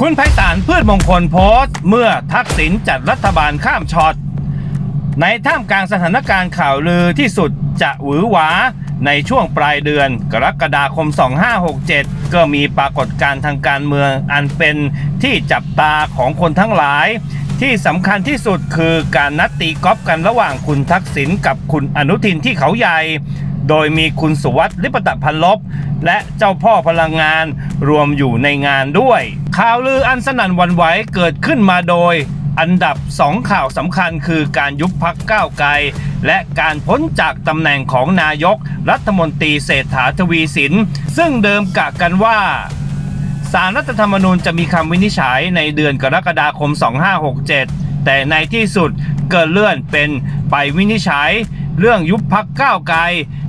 คุณไพศาลพืชมงคลโพสต์ เมื่อทักษิณจัดรัฐบาลข้ามช็อต ในท่ามกลางสถานการณ์ข่าวลือที่สุดจะหวือหวา ในช่วงปลายเดือนกรกฎาคม 2567 ก็มีปรากฏการณ์ทางการเมืองอันเป็นที่จับตาของคนทั้งหลาย ที่สำคัญที่สุดคือการนัดตีกอล์ฟกันระหว่างคุณทักษิณกับคุณอนุทินที่เขาใหญ่ โดยมีคุณสุวัสดิ์ลิปตะพันลบ และเจ้าพ่อพลังงานรวมอยู่ในงานด้วย ข่าวลืออันสนั่นวันไหวเกิดขึ้นมาโดย อันดับ 2 ข่าวสำคัญคือการยุบพักก้าวไกล และการพ้นจากตำแหน่งของนายกรัฐมนตรีเศรษฐาทวีสิน ซึ่งเดิมกะกันว่าสารรัฐธรรมนูญจะมีคำวินิจฉัยในเดือนกรกฎาคม 2567 แต่ในที่สุดเกิดเลื่อนเป็นไปวินิจฉัย เรื่องยุบพักก้าวไกล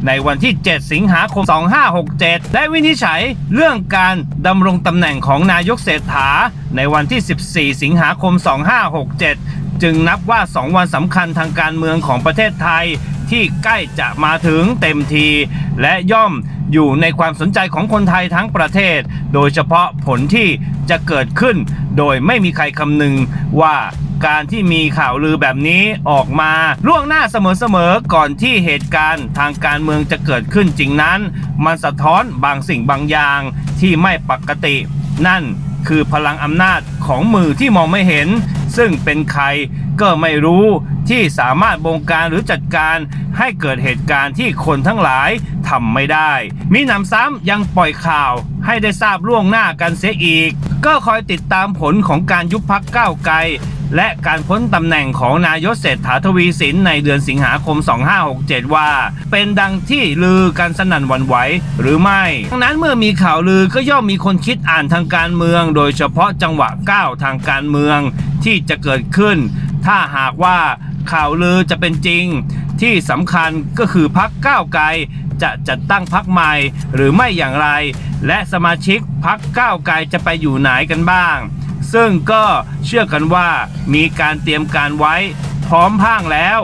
ในวันที่ 7 สิงหาคม 2567 และวินิจฉัยเรื่องการดำรงตำแหน่งของนายกเศรษฐา ในวันที่ 14 สิงหาคม 2567 จึงนับว่า 2 วันสำคัญทางการเมืองของประเทศไทยที่ใกล้จะมาถึงเต็มที และย่อมอยู่ในความสนใจของคนไทยทั้งประเทศ โดยเฉพาะผลที่จะเกิดขึ้น โดยไม่มีใครคำนึงว่า การที่มีข่าวลือแบบนี้ออกมา ล่วงหน้าเสมอๆก่อนที่เหตุการณ์ทางการเมืองจะเกิดขึ้นจริงนั้น มันสะท้อนบางสิ่งบางอย่างที่ไม่ปกติ นั่นคือพลังอำนาจของมือที่มองไม่เห็น ซึ่งเป็นใครก็ไม่รู้ที่สามารถบงการหรือจัดการให้เกิดเหตุการณ์ที่คนทั้งหลายทำไม่ได้ มีหนำซ้ำยังปล่อยข่าวให้ได้ทราบล่วงหน้ากันเสียอีก ก็คอยติดตามผลของการยุบพักก้าวไกล และการพ้นตำแหน่งของนายกเศรษฐาทวีสินในเดือนสิงหาคม 2567 ว่า เป็นดังที่ลือกันสนั่นวันไหวหรือไม่ดังนั้นเมื่อมีข่าวลือก็ย่อมมีคนคิดอ่านทางการเมือง โดยเฉพาะจังหวะก้าวทางการเมืองที่จะเกิดขึ้น ถ้าหากว่าข่าวลือจะเป็นจริง ที่สำคัญก็คือพักก้าวไกล จะจัดตั้งพักใหม่หรือไม่อย่างไร และสมาชิกพักก้าวไกลจะไปอยู่ไหนกันบ้าง ซึ่งก็เชื่อกันว่ามีการเตรียมการไว้พร้อมพร้างแล้ว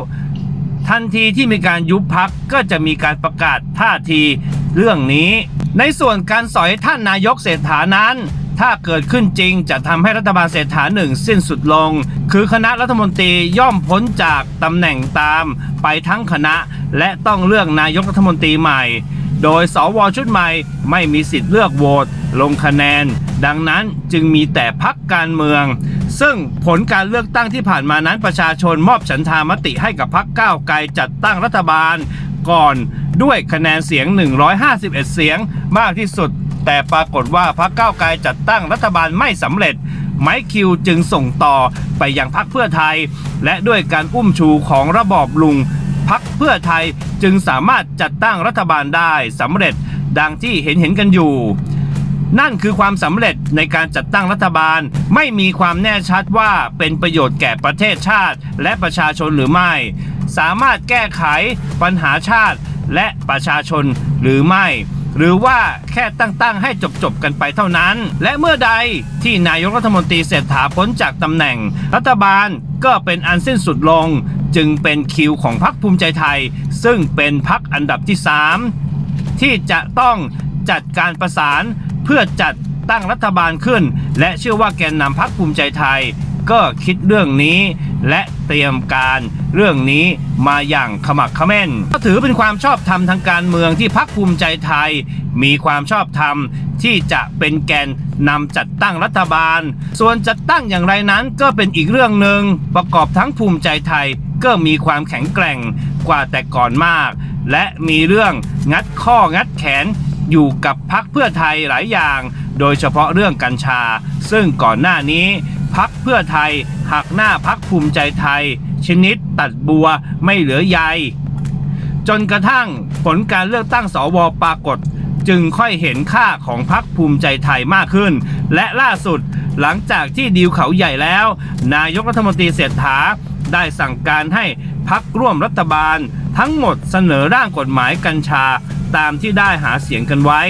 ทันทีที่มีการยุบพักก็จะมีการประกาศท่าทีเรื่องนี้ ในส่วนการสอยท่านนายกเศรษฐานั้น ถ้าเกิดขึ้นจริงจะทำให้รัฐบาลเศรษฐาหนึ่งสิ้นสุดลง คือคณะรัฐมนตรีย่อมพ้นจากตำแหน่งตาม ไปทั้งคณะและต้องเลือกนายกรัฐมนตรีใหม่ โดยสวชุดใหม่ไม่มีสิทธิ์เลือกโหวตลงคะแนน ดังนั้นจึงมีแต่พักการเมือง ซึ่งผลการเลือกตั้งที่ผ่านมานั้นประชาชนมอบฉันทามติให้กับพักก้าวไกลจัดตั้งรัฐบาลก่อนด้วยคะแนนเสียง 151 เสียงมากที่สุด แต่ปรากฏว่าพรรคก้าวไกลจัดตั้งรัฐบาลไม่สำเร็จ ไมค์คิวจึงส่งต่อไปยังพรรคเพื่อไทย และด้วยการอุ้มชูของระบอบลุงพักเพื่อไทยจึงสามารถจัดตั้งรัฐบาลได้สำเร็จดังที่เห็นเห็นกันอยู่ นั่นคือความสำเร็จในการจัดตั้งรัฐบาลไม่มีความแน่ชัดว่าเป็นประโยชน์แก่ประเทศชาติ และประชาชนหรือไม่ สามารถแก้ไขปัญหาชาติและประชาชนหรือไม่ หรือว่าแค่ตั้งๆให้จบๆกันไปเท่านั้น และเมื่อใดที่นายกรัฐมนตรีเศรษฐาพ้นจากตำแหน่ง รัฐบาลก็เป็นอันสิ้นสุดลง จึงเป็นคิวของพรรคภูมิใจไทย ซึ่งเป็นพรรคอันดับที่ 3 ที่จะต้องจัดการประสานเพื่อจัดตั้งรัฐบาลขึ้น และเชื่อว่าแกนนำพรรคภูมิใจไทย ก็คิดเรื่องนี้และเตรียมการเรื่องนี้มาอย่างขมักขม้นก็ถือเป็นความชอบธรรมทางการเมืองที่พรรคภูมิใจไทย มีความชอบธรรมที่จะเป็นแกนนำจัดตั้งรัฐบาล ส่วนจัดตั้งอย่างไรนั้นก็เป็นอีกเรื่องหนึ่งประกอบทั้งภูมิใจไทยก็มีความแข็งแกร่งกว่าแต่ก่อนมาก และมีเรื่องงัดข้องัดแขนอยู่กับพักเพื่อไทยหลายอย่าง โดยเฉพาะเรื่องกัญชา ซึ่งก่อนหน้านี้ พักเพื่อไทย หักหน้าพักภูมิใจไทย ชนิดตัดบัวไม่เหลือใย จนกระทั่งผลการเลือกตั้งสวปรากฏ จึงค่อยเห็นค่าของพรรคภูมิใจไทยมากขึ้น และล่าสุดหลังจากที่ดีลเขาใหญ่แล้ว นายกรัฐมนตรีเศรษฐาได้สั่งการให้พักร่วมรัฐบาล ทั้งหมดเสนอร่างกฎหมายกัญชาตามที่ได้หาเสียงกันไว้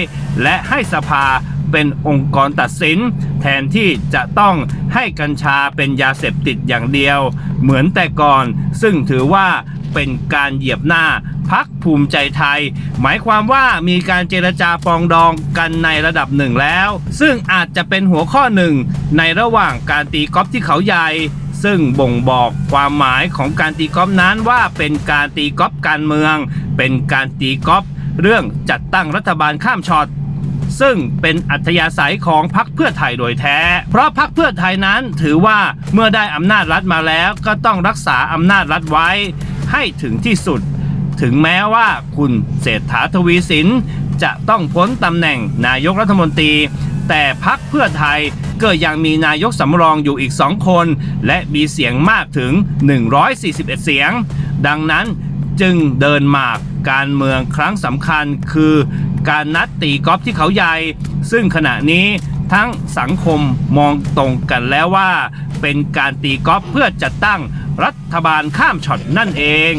และให้สภาเป็นองค์กรตัดสิน แทนที่จะต้องให้กัญชาเป็นยาเสพติดอย่างเดียว เหมือนแต่ก่อน ซึ่งถือว่าเป็นการเหยียบหน้าพักภูมิใจไทย หมายความว่ามีการเจรจาปองดองกันในระดับหนึ่งแล้ว ซึ่งอาจจะเป็นหัวข้อหนึ่งในระหว่างการตีกอล์ฟที่เขาใหญ่ซึ่งบ่งบอกความหมายของการตีกอล์ฟนั้นว่าเป็นการตีกอล์ฟการเมือง เป็นการตีกอล์ฟเรื่องจัดตั้งรัฐบาลข้ามช็อต ซึ่งเป็นอัธยาศัยของพรรคเพื่อไทยโดยแท้ เพราะพรรคเพื่อไทยนั้นถือว่าเมื่อได้อำนาจรัฐมาแล้วก็ต้องรักษาอำนาจรัฐไว้ให้ถึงที่สุด ถึงแม้ว่าคุณเศรษฐาทวีสินจะต้องพ้นตำแหน่งนายกรัฐมนตรี แต่พักเพื่อไทยก็ยังมีนายกสำรองอยู่อีกสองคน และมีเสียงมากถึง 141 เสียง ดังนั้นจึงเดินหมากการเมืองครั้งสำคัญคือ การนัดตีกอล์ฟที่เขาใหญ่ ซึ่งขณะนี้ทั้งสังคมมองตรงกันแล้วว่า เป็นการตีกอล์ฟเพื่อจัดตั้งรัฐบาลข้ามช็อตนั่นเอง